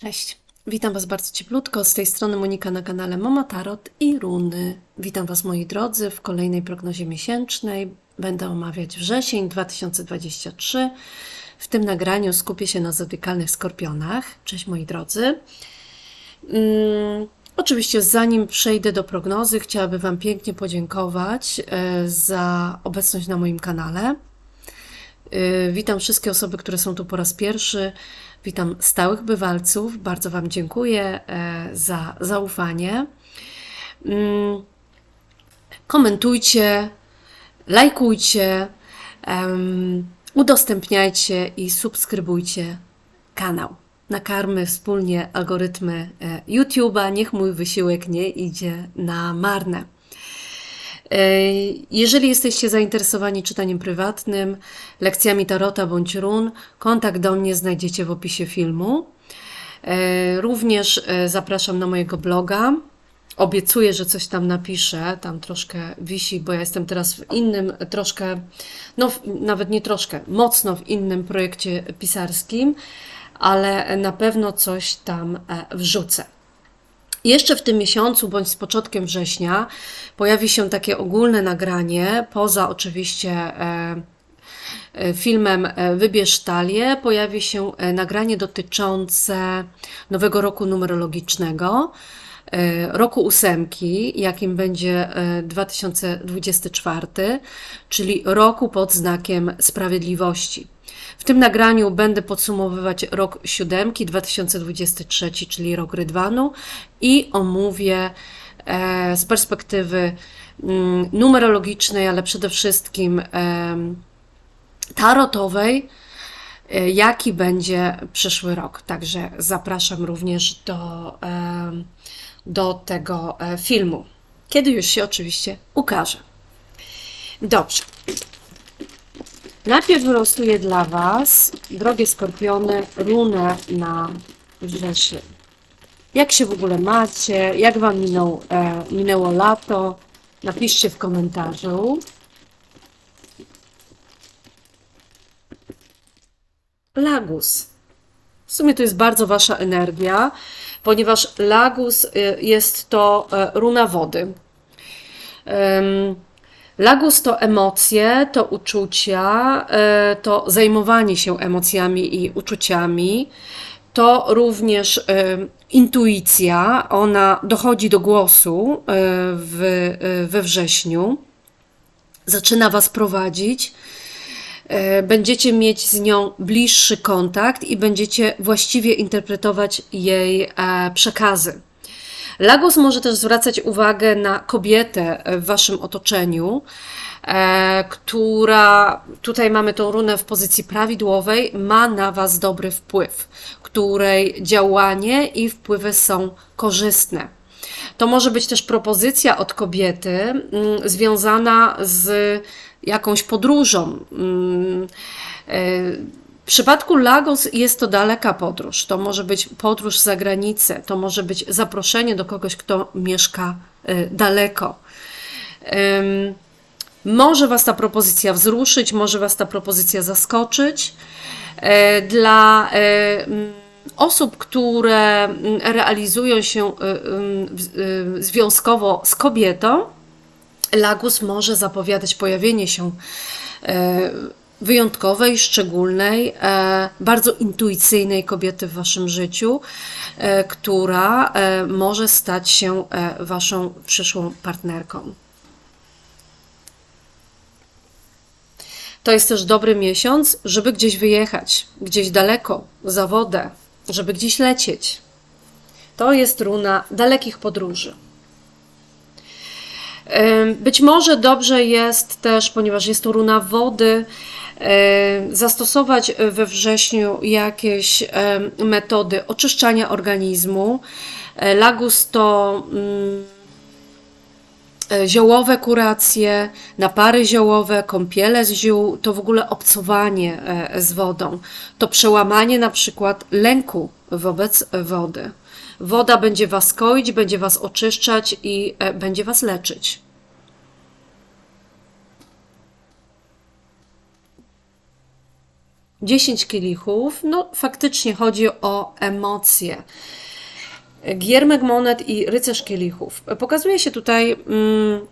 Cześć, witam Was bardzo cieplutko. Z tej strony Monika na kanale Mama Tarot i Runy. Witam Was moi drodzy w kolejnej prognozie miesięcznej. Będę omawiać wrzesień 2023. W tym nagraniu skupię się na zodykalnych skorpionach. Cześć moi drodzy. Mm, oczywiście zanim przejdę do prognozy, chciałabym Wam pięknie podziękować e, za obecność na moim kanale. Y, Witam wszystkie osoby, które są tu po raz pierwszy. Witam stałych bywalców. Bardzo Wam dziękuję e, za zaufanie. Mm, Komentujcie, lajkujcie, udostępniajcie i subskrybujcie kanał. Nakarmy wspólnie algorytmy e, YouTube'a. Niech mój wysiłek nie idzie na marne. E, Jeżeli jesteście zainteresowani czytaniem prywatnym, lekcjami tarota bądź run, kontakt do mnie znajdziecie w opisie filmu. E, Również e, zapraszam na mojego bloga. Obiecuję, że coś tam napiszę, tam troszkę wisi, bo ja jestem teraz w innym, troszkę, no nawet nie troszkę, mocno w innym projekcie pisarskim, ale na pewno coś tam wrzucę. Jeszcze w tym miesiącu, bądź z początkiem września, pojawi się takie ogólne nagranie, poza oczywiście e, e, filmem e, Wybierz talię, pojawi się nagranie dotyczące nowego roku numerologicznego, roku ósemki, jakim będzie e, 2024, czyli roku pod znakiem sprawiedliwości. W tym nagraniu będę podsumowywać rok siódemki 2023, czyli rok Rydwanu i omówię e, z perspektywy mm, numerologicznej, ale przede wszystkim tarotowej, e, jaki będzie przyszły rok. Także zapraszam również do, do tego e, filmu, kiedy już się oczywiście ukaże. Dobrze. Najpierw wylosuję dla Was, drogie skorpiony, runę na wrzesień. Jak się w ogóle macie? Jak Wam minął, e, minęło lato? Napiszcie w komentarzu. Lagus. W sumie to jest bardzo Wasza energia, ponieważ Lagus y, jest to e, runa wody. Lagus to emocje, to uczucia, e, to zajmowanie się emocjami i uczuciami. To również intuicja, ona dochodzi do głosu w, we wrześniu, zaczyna Was prowadzić. E, Będziecie mieć z nią bliższy kontakt i będziecie właściwie interpretować jej e, przekazy. Lagos może też zwracać uwagę na kobietę w waszym otoczeniu, e, która tutaj mamy tą runę w pozycji prawidłowej, ma na was dobry wpływ, której działanie i wpływy są korzystne. To może być też propozycja od kobiety mm, związana z jakąś podróżą. Mm, e, W przypadku Lagos jest to daleka podróż. To może być podróż za granicę, to może być zaproszenie do kogoś, kto mieszka e, daleko. Może Was ta propozycja wzruszyć, może Was ta propozycja zaskoczyć. E, Dla osób, które realizują się związkowo z kobietą, Lagus może zapowiadać pojawienie się e, wyjątkowej, szczególnej, e, bardzo intuicyjnej kobiety w waszym życiu, e, która może stać się waszą przyszłą partnerką. To jest też dobry miesiąc, żeby gdzieś wyjechać, gdzieś daleko, za wodę, żeby gdzieś lecieć. To jest runa dalekich podróży. Być może dobrze jest też, ponieważ jest to runa wody, zastosować we wrześniu jakieś metody oczyszczania organizmu. E, Lagus to mm, e, ziołowe kuracje, napary ziołowe, kąpiele z ziół, to w ogóle obcowanie e, z wodą. To przełamanie na przykład lęku wobec wody. Woda będzie was koić, będzie was oczyszczać i e, będzie was leczyć. 10 kielichów, no faktycznie chodzi o emocje. Giermek monet i rycerz kielichów. Pokazuje się tutaj mm,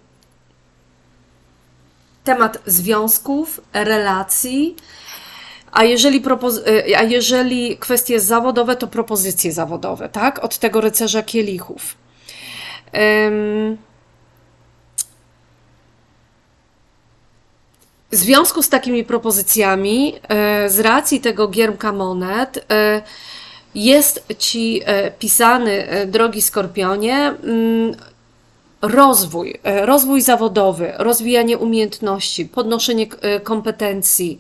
temat związków, relacji, a jeżeli, propoz- a jeżeli kwestie zawodowe, to propozycje zawodowe, tak? Od tego rycerza kielichów. Ym... W związku z takimi propozycjami, e, z racji tego giermka monet, e, jest ci e, pisany, drogi skorpionie, mm, rozwój, rozwój zawodowy, rozwijanie umiejętności, podnoszenie kompetencji,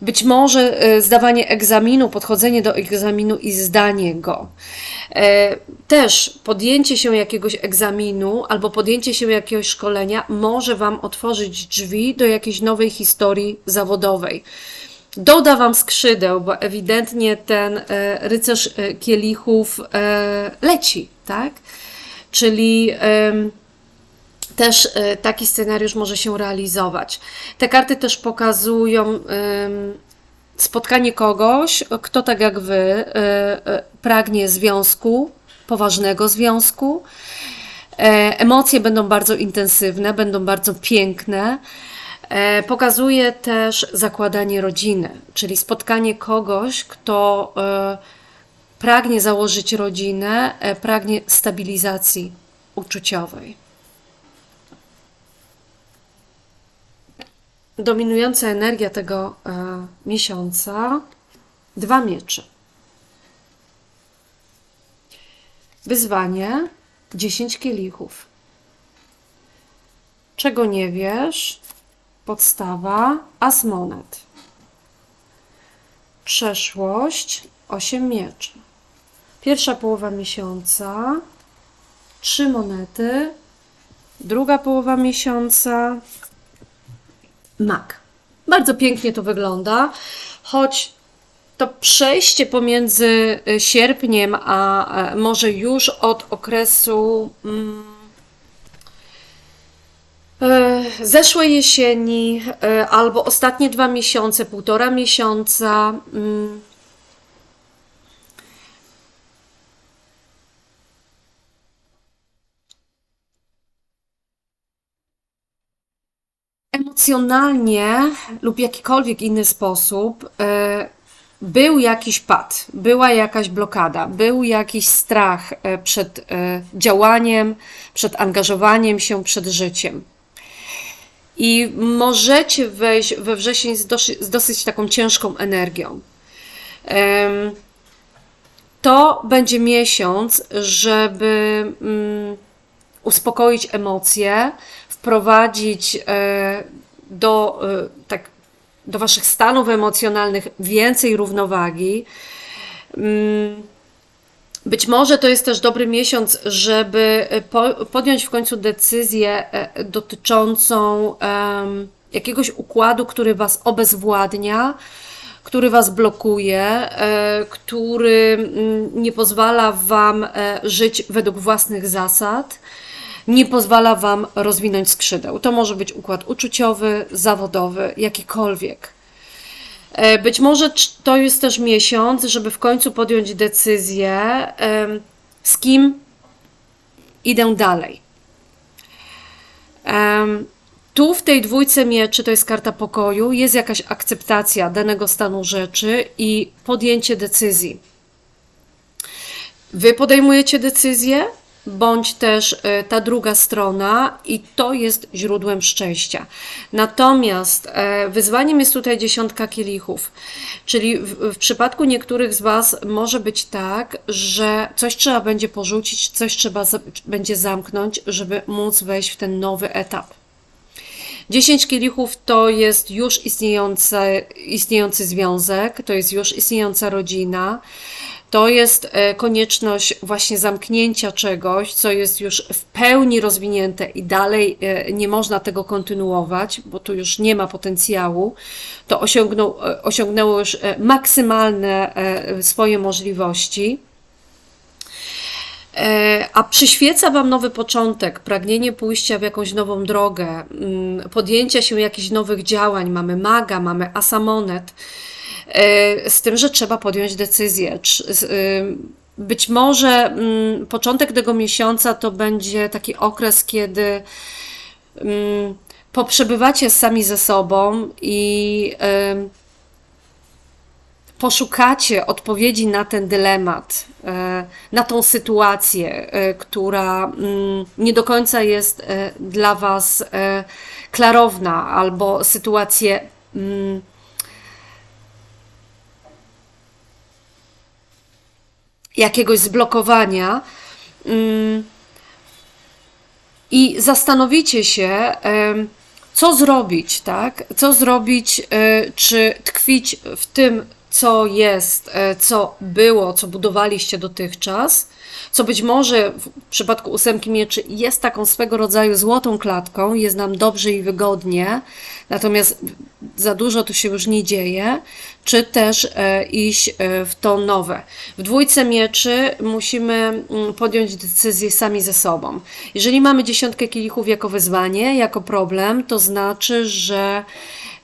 być może zdawanie egzaminu, podchodzenie do egzaminu i zdanie go. Też podjęcie się jakiegoś egzaminu albo podjęcie się jakiegoś szkolenia może Wam otworzyć drzwi do jakiejś nowej historii zawodowej. Doda Wam skrzydeł, bo ewidentnie ten rycerz kielichów leci, tak? Czyli też taki scenariusz może się realizować. Te karty też pokazują spotkanie kogoś, kto tak jak wy pragnie związku, poważnego związku. Emocje będą bardzo intensywne, będą bardzo piękne. Pokazuje też zakładanie rodziny, czyli spotkanie kogoś, kto pragnie założyć rodzinę, pragnie stabilizacji uczuciowej. Dominująca energia tego e, miesiąca dwa miecze. Wyzwanie 10 kielichów. Czego nie wiesz? Podstawa as monet. Przeszłość 8 mieczy. Pierwsza połowa miesiąca, trzy monety, druga połowa miesiąca, mak. Bardzo pięknie to wygląda, choć to przejście pomiędzy y, sierpniem a może już od okresu mm, y, zeszłej jesieni y, albo ostatnie dwa miesiące, półtora miesiąca. Mm, emocjonalnie lub jakikolwiek inny sposób e, był jakiś pad, była jakaś blokada, był jakiś strach e, przed e, działaniem, przed angażowaniem się, przed życiem. I możecie wejść we wrzesień z dosyć, z dosyć taką ciężką energią. To będzie miesiąc, żeby mm, uspokoić emocje, wprowadzić do, y, tak, do Waszych stanów emocjonalnych więcej równowagi. Mm, być może to jest też dobry miesiąc, żeby podjąć w końcu decyzję e, dotyczącą jakiegoś układu, który Was obezwładnia, który Was blokuje, e, który mm, nie pozwala Wam e, żyć według własnych zasad nie pozwala Wam rozwinąć skrzydeł. To może być układ uczuciowy, zawodowy, jakikolwiek. E, być może to jest też miesiąc, żeby w końcu podjąć decyzję, z kim idę dalej. Tu w tej dwójce mieczy, to jest karta pokoju, jest jakaś akceptacja danego stanu rzeczy i podjęcie decyzji. Wy podejmujecie decyzję, bądź też e, ta druga strona, i to jest źródłem szczęścia. Natomiast e, wyzwaniem jest tutaj dziesiątka kielichów, czyli w, w przypadku niektórych z Was może być tak, że coś trzeba będzie porzucić, coś trzeba będzie zamknąć, żeby móc wejść w ten nowy etap. 10 kielichów to jest już istniejący, istniejący związek, to jest już istniejąca rodzina to jest e, konieczność właśnie zamknięcia czegoś, co jest już w pełni rozwinięte i dalej e, nie można tego kontynuować, bo tu już nie ma potencjału. To osiągnął, e, osiągnęło już maksymalne swoje możliwości. A przyświeca Wam nowy początek, pragnienie pójścia w jakąś nową drogę, mm, podjęcia się jakichś nowych działań. Mamy maga, mamy asamonet, z tym, że trzeba podjąć decyzję. Y, Być może mm, początek tego miesiąca to będzie taki okres, kiedy mm, poprzebywacie sami ze sobą i em, poszukacie odpowiedzi na ten dylemat, na tą sytuację, która mm, nie do końca jest dla Was klarowna, albo sytuację jakiegoś zblokowania. mm, I zastanowicie się, co zrobić, tak? Co zrobić, e, czy tkwić w tym, co jest, e, co było, co budowaliście dotychczas, co być może w przypadku ósemki mieczy jest taką swego rodzaju złotą klatką, jest nam dobrze i wygodnie, natomiast za dużo tu się już nie dzieje, czy też e, iść e, w to nowe. W dwójce mieczy musimy mm, podjąć decyzję sami ze sobą. Jeżeli mamy dziesiątkę kielichów jako wyzwanie, jako problem, to znaczy, że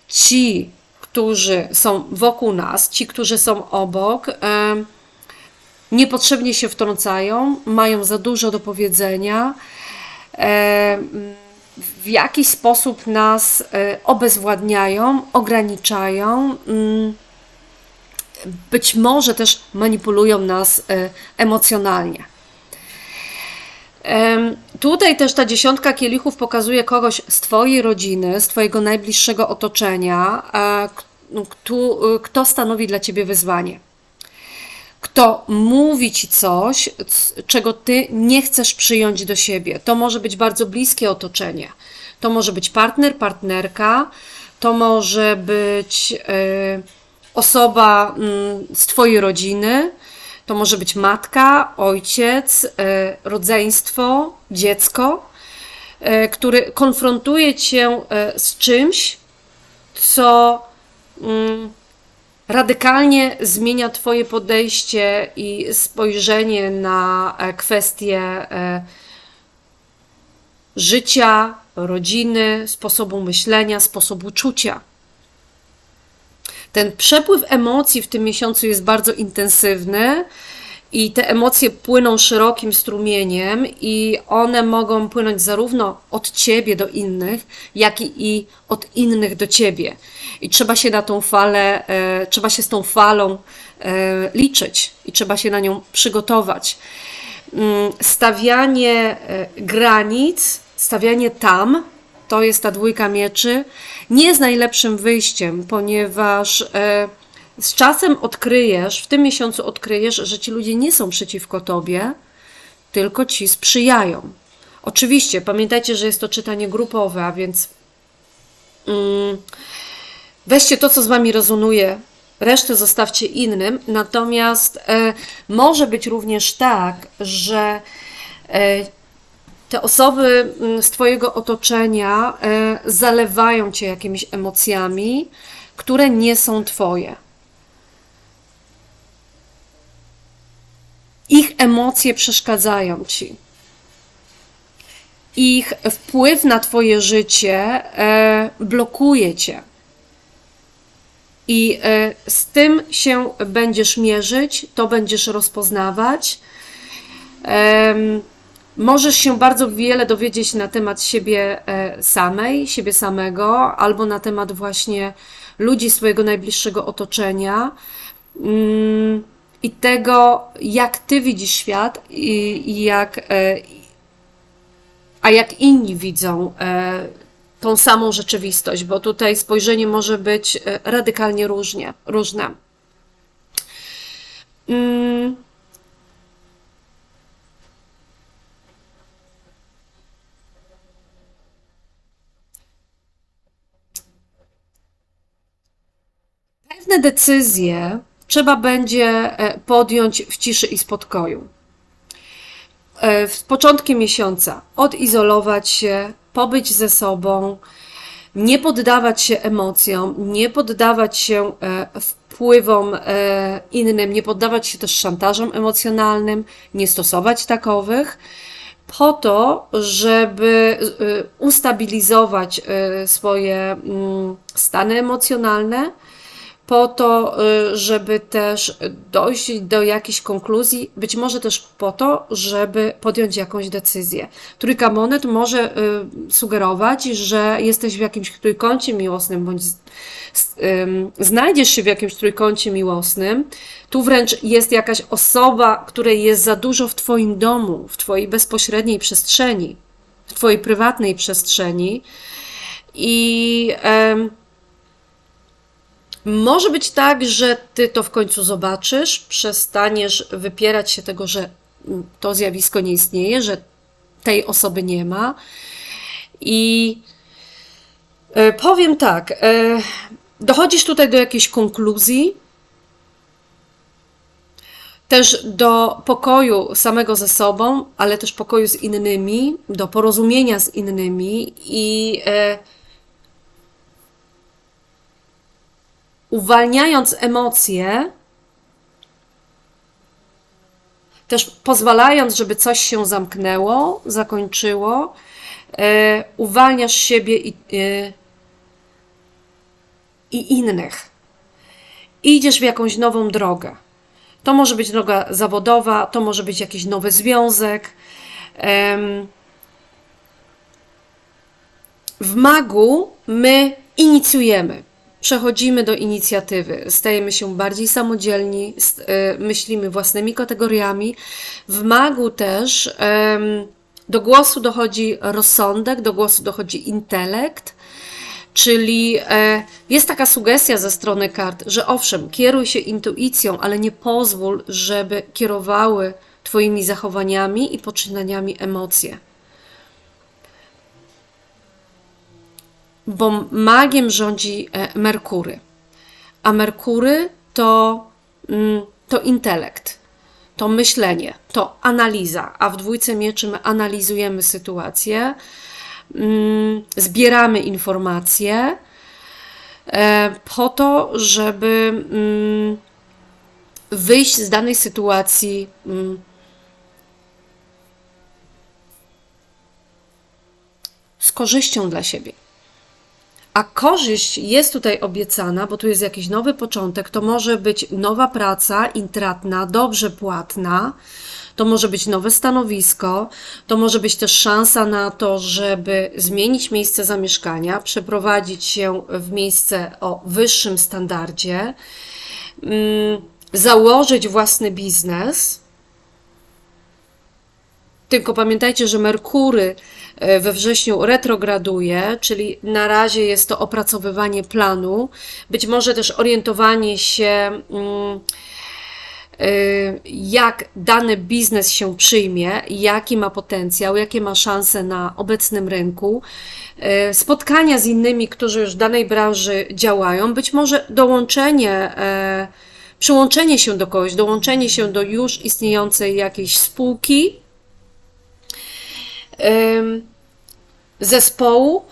ci, którzy są wokół nas, ci, którzy są obok, niepotrzebnie się wtrącają, mają za dużo do powiedzenia, w jakiś sposób nas e, obezwładniają, ograniczają, mm, być może też manipulują nas e, emocjonalnie. Tutaj też ta dziesiątka kielichów pokazuje kogoś z Twojej rodziny, z Twojego najbliższego otoczenia, e, k- kto, kto stanowi dla Ciebie wyzwanie. Kto mówi Ci coś, czego Ty nie chcesz przyjąć do siebie. To może być bardzo bliskie otoczenie. To może być partner, partnerka, to może być e, osoba mm, z Twojej rodziny, to może być matka, ojciec, e, rodzeństwo, dziecko, e, który konfrontuje cię e, z czymś, co mm, radykalnie zmienia Twoje podejście i spojrzenie na e, kwestie e, życia, rodziny, sposobu myślenia, sposobu czucia. Ten przepływ emocji w tym miesiącu jest bardzo intensywny i te emocje płyną szerokim strumieniem i one mogą płynąć zarówno od ciebie do innych, jak i od innych do ciebie. I trzeba się na tą falę, e, trzeba się z tą falą e, liczyć i trzeba się na nią przygotować. Mm, Stawianie e, granic, stawianie tam, to jest ta dwójka mieczy, nie jest najlepszym wyjściem, ponieważ e, z czasem odkryjesz, w tym miesiącu odkryjesz, że ci ludzie nie są przeciwko tobie, tylko ci sprzyjają. Oczywiście, pamiętajcie, że jest to czytanie grupowe, a więc mm, weźcie to, co z wami rezonuje, resztę zostawcie innym. Natomiast e, może być również tak, że e, te osoby mm, z Twojego otoczenia e, zalewają Cię jakimiś emocjami, które nie są Twoje. Ich emocje przeszkadzają Ci. Ich wpływ na Twoje życie e, blokuje Cię. I e, z tym się będziesz mierzyć, to będziesz rozpoznawać. Możesz się bardzo wiele dowiedzieć na temat siebie e, samej, siebie samego, albo na temat właśnie ludzi swojego najbliższego otoczenia mm, i tego, jak ty widzisz świat i, jak, e, a jak inni widzą e, tą samą rzeczywistość, bo tutaj spojrzenie może być radykalnie różnie, różne. Mm. Decyzje trzeba będzie e, podjąć w ciszy i spokoju. E, W początkiem miesiąca odizolować się, pobyć ze sobą, nie poddawać się emocjom, nie poddawać się e, wpływom e, innym, nie poddawać się też szantażom emocjonalnym, nie stosować takowych, po to, żeby e, ustabilizować e, swoje mm, stany emocjonalne, po to, y, żeby też dojść do jakiejś konkluzji, być może też po to, żeby podjąć jakąś decyzję. Trójka monet może y, sugerować, że jesteś w jakimś trójkącie miłosnym, bądź znajdziesz się w jakimś trójkącie miłosnym. Tu wręcz jest jakaś osoba, której jest za dużo w Twoim domu, w Twojej bezpośredniej przestrzeni, w Twojej prywatnej przestrzeni. I. Może być tak, że ty to w końcu zobaczysz, przestaniesz wypierać się tego, że to zjawisko nie istnieje, że tej osoby nie ma. I e, powiem tak, e, dochodzisz tutaj do jakiejś konkluzji, też do pokoju samego ze sobą, ale też pokoju z innymi, do porozumienia z innymi i e, uwalniając emocje, też pozwalając, żeby coś się zamknęło, zakończyło, e, uwalniasz siebie i, e, i innych. Idziesz w jakąś nową drogę. To może być droga zawodowa, to może być jakiś nowy związek. W magu my inicjujemy przechodzimy do inicjatywy, stajemy się bardziej samodzielni, e, myślimy własnymi kategoriami. W magu też do głosu dochodzi rozsądek, do głosu dochodzi intelekt. Czyli e, jest taka sugestia ze strony kart, że owszem, kieruj się intuicją, ale nie pozwól, żeby kierowały Twoimi zachowaniami i poczynaniami emocje. Bo magiem rządzi e, Merkury. A Merkury to, mm, to intelekt, to myślenie, to analiza. A w dwójce mieczy my analizujemy sytuację, mm, zbieramy informacje e, po to, żeby mm, wyjść z danej sytuacji z korzyścią dla siebie a korzyść jest tutaj obiecana, bo tu jest jakiś nowy początek, to może być nowa praca intratna, dobrze płatna, to może być nowe stanowisko, to może być też szansa na to, żeby zmienić miejsce zamieszkania, przeprowadzić się w miejsce o wyższym standardzie, mm, założyć własny biznes. Tylko pamiętajcie, że Merkury E, we wrześniu retrograduje, czyli na razie jest to opracowywanie planu, być może też orientowanie się, mm, e, jak dany biznes się przyjmie, jaki ma potencjał, jakie ma szanse na obecnym rynku, e, spotkania z innymi, którzy już w danej branży działają, być może dołączenie przyłączenie się do kogoś, dołączenie się do już istniejącej jakiejś spółki, zespołu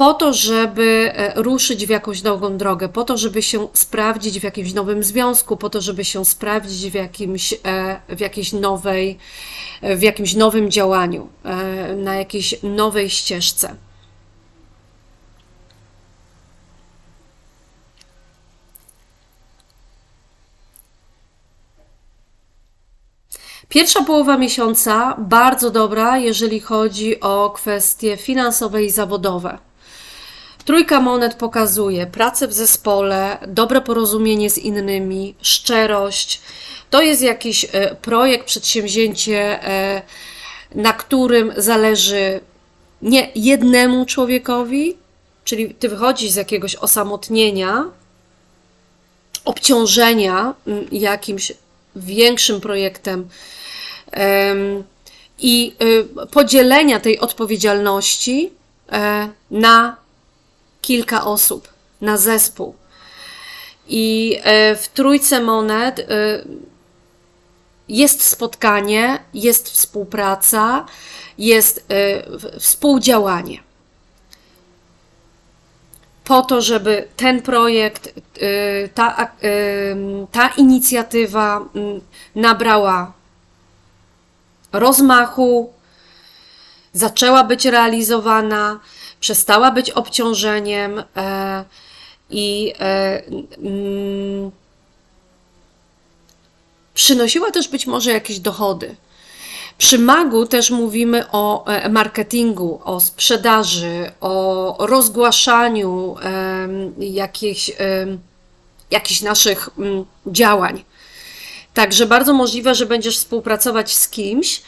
po to, żeby e, ruszyć w jakąś nową drogę, po to, żeby się sprawdzić w jakimś nowym związku, po to, żeby się sprawdzić w, jakimś, e, w jakiejś nowej, e, w jakimś nowym działaniu, na jakiejś nowej ścieżce. Pierwsza połowa miesiąca bardzo dobra, jeżeli chodzi o kwestie finansowe i zawodowe. Trójka monet pokazuje pracę w zespole, dobre porozumienie z innymi, szczerość. To jest jakiś e, projekt, przedsięwzięcie, e, na którym zależy nie jednemu człowiekowi, czyli ty wychodzisz z jakiegoś osamotnienia, obciążenia jakimś większym projektem i y, podzielenia tej odpowiedzialności e, na kilka osób, na zespół. I e, w trójce monet y, jest spotkanie, jest współpraca, jest y, współdziałanie. po to, żeby ten projekt, ta, ta inicjatywa mm, nabrała rozmachu, zaczęła być realizowana, przestała być obciążeniem e, i e, mm, przynosiła też być może jakieś dochody. Przy magu też mówimy o e, marketingu, o sprzedaży, o rozgłaszaniu jakichś, jakichś naszych mm, działań. Także bardzo możliwe, że będziesz współpracować z kimś,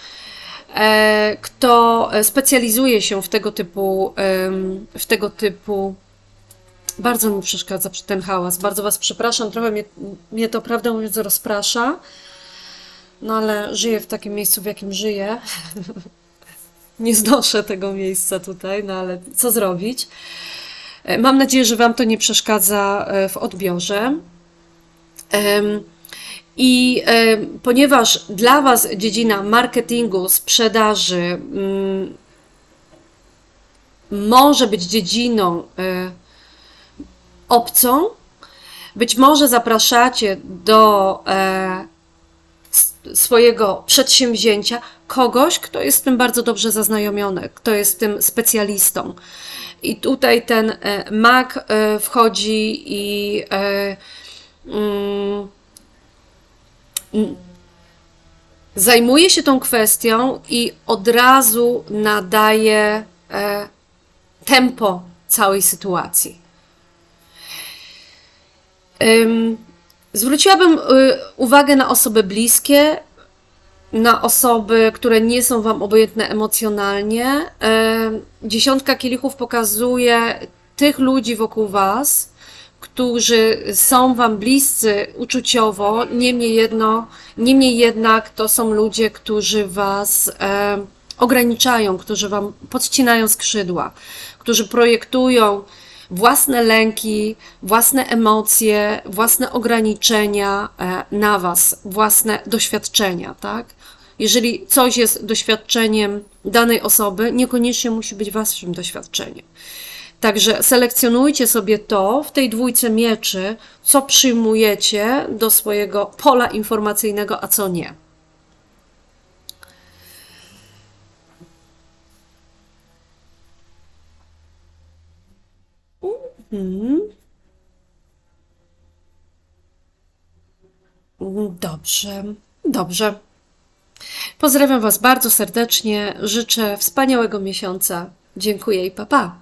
e, kto specjalizuje się w tego typu, w tego typu. Bardzo mi przeszkadza ten hałas. Bardzo Was przepraszam, trochę mnie, mnie to prawdę mówiąc rozprasza. No ale żyję w takim miejscu, w jakim żyję. Nie znoszę tego miejsca tutaj, no ale co zrobić? E, Mam nadzieję, że Wam to nie przeszkadza e, w odbiorze. Em, I em, ponieważ dla Was dziedzina marketingu, sprzedaży mm, może być dziedziną e, obcą, być może zapraszacie do e, swojego przedsięwzięcia kogoś, kto jest z tym bardzo dobrze zaznajomiony, kto jest tym specjalistą. I tutaj ten e, e, wchodzi i e, mm, zajmuje się tą kwestią i od razu nadaje e, tempo całej sytuacji. Ym, Zwróciłabym y, uwagę na osoby bliskie, na osoby, które nie są Wam obojętne emocjonalnie. Dziesiątka kielichów pokazuje tych ludzi wokół Was, którzy są Wam bliscy uczuciowo, niemniej, jedno, niemniej jednak to są ludzie, którzy Was em, ograniczają, którzy Wam podcinają skrzydła, którzy projektują własne lęki, własne emocje, własne ograniczenia e, na Was, własne doświadczenia, tak? Jeżeli coś jest doświadczeniem danej osoby, niekoniecznie musi być Waszym doświadczeniem. Także selekcjonujcie sobie to w tej dwójce mieczy, co przyjmujecie do swojego pola informacyjnego, a co nie. Dobrze, dobrze. Pozdrawiam Was bardzo serdecznie. Życzę wspaniałego miesiąca. Dziękuję i pa pa.